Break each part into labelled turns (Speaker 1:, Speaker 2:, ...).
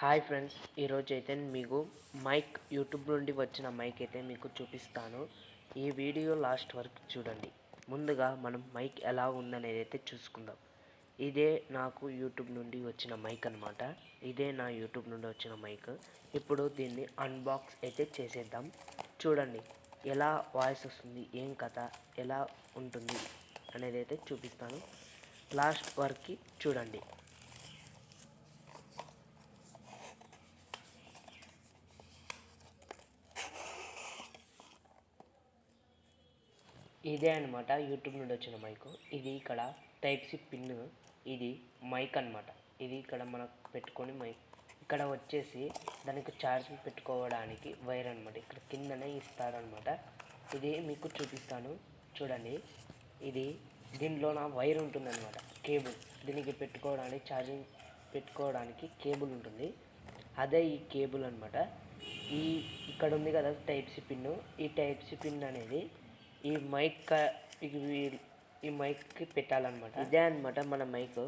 Speaker 1: Hi friends ఈరోజు అయితే మీకు మైక్ యూట్యూబ్ నుండి వచ్చిన మైక్ అయితే మీకు చూపిస్తాను. ఈ వీడియో లాస్ట్ వరకు చూడండి. ముందుగా మనం మైక్ ఎలా ఉందనేది అయితే చూసుకుందాం. ఇదే నాకు యూట్యూబ్ నుండి వచ్చిన మైక్ అనమాట ఇదే నా యూట్యూబ్ నుండి వచ్చిన మైక్ ఇప్పుడు దీన్ని అన్బాక్స్ అయితే చేసేద్దాం. చూడండి ఎలా వాయిస్ వస్తుంది ఏం కథ ఎలా ఉంటుంది అనేది అయితే చూపిస్తాను. లాస్ట్ వరకు చూడండి. ఇదే అనమాట యూట్యూబ్ నుండి వచ్చిన మైక్ ఇది ఇక్కడ టైప్ సి పిన్ ఇది మైక్ అన్నమాట. ఇది ఇక్కడ మనం పెట్టుకొని మైక్ ఇక్కడ వచ్చేసి దానికి ఛార్జింగ్ పెట్టుకోవడానికి వైర్ అన్నమాట. ఇక్కడ కిందనే ఇస్తారనమాట ఇది మీకు చూపిస్తాను. చూడండి. ఇది దీనిలో నా వైర్ ఉంటుందన్నమాట. కేబుల్ దీనికి పెట్టుకోవడానికి ఛార్జింగ్ పెట్టుకోవడానికి కేబుల్ ఉంటుంది. అదే ఈ కేబుల్ అన్నమాట. ఈ ఇక్కడ ఉంది కదా టైప్ సి పిన్ ఈ టైప్ సి పిన్ అనేది ఈ మైక్ ఈ మైక్కి పెట్టాలన్నమాట. ఇదే అన్నమాట మన మైక్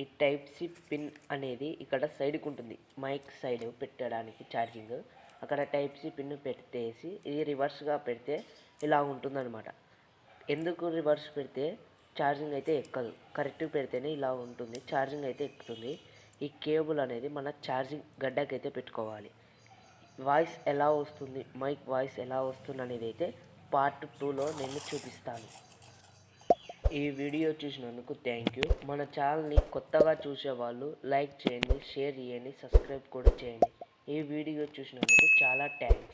Speaker 1: ఈ టైప్ సి పిన్ అనేది ఇక్కడ సైడ్కి ఉంటుంది. మైక్ సైడ్ పెట్టడానికి ఛార్జింగ్ అక్కడ టైప్ సి పిన్ పెట్టేసి ఇది రివర్స్గా పెడితే ఇలా ఉంటుందన్నమాట. ఎందుకు రివర్స్ పెడితే ఛార్జింగ్ అయితే ఎక్కదు. కరెక్ట్గా పెడితేనే ఇలా ఉంటుంది. ఛార్జింగ్ అయితే ఎక్కుతుంది. ఈ కేబుల్ అనేది మన ఛార్జింగ్ గడ్డకైతే పెట్టుకోవాలి. వాయిస్ ఎలా వస్తుంది? మైక్ వాయిస్ ఎలా వస్తుంది అనేది అయితే పార్ట్ టూలో నేను చూపిస్తాను. ఈ వీడియో చూసినందుకు థ్యాంక్ యూ మన ఛానల్ని కొత్తగా చూసేవాళ్ళు లైక్ చేయండి షేర్ చేయండి సబ్స్క్రైబ్ కూడా చేయండి. ఈ వీడియో చూసినందుకు చాలా థ్యాంక్స్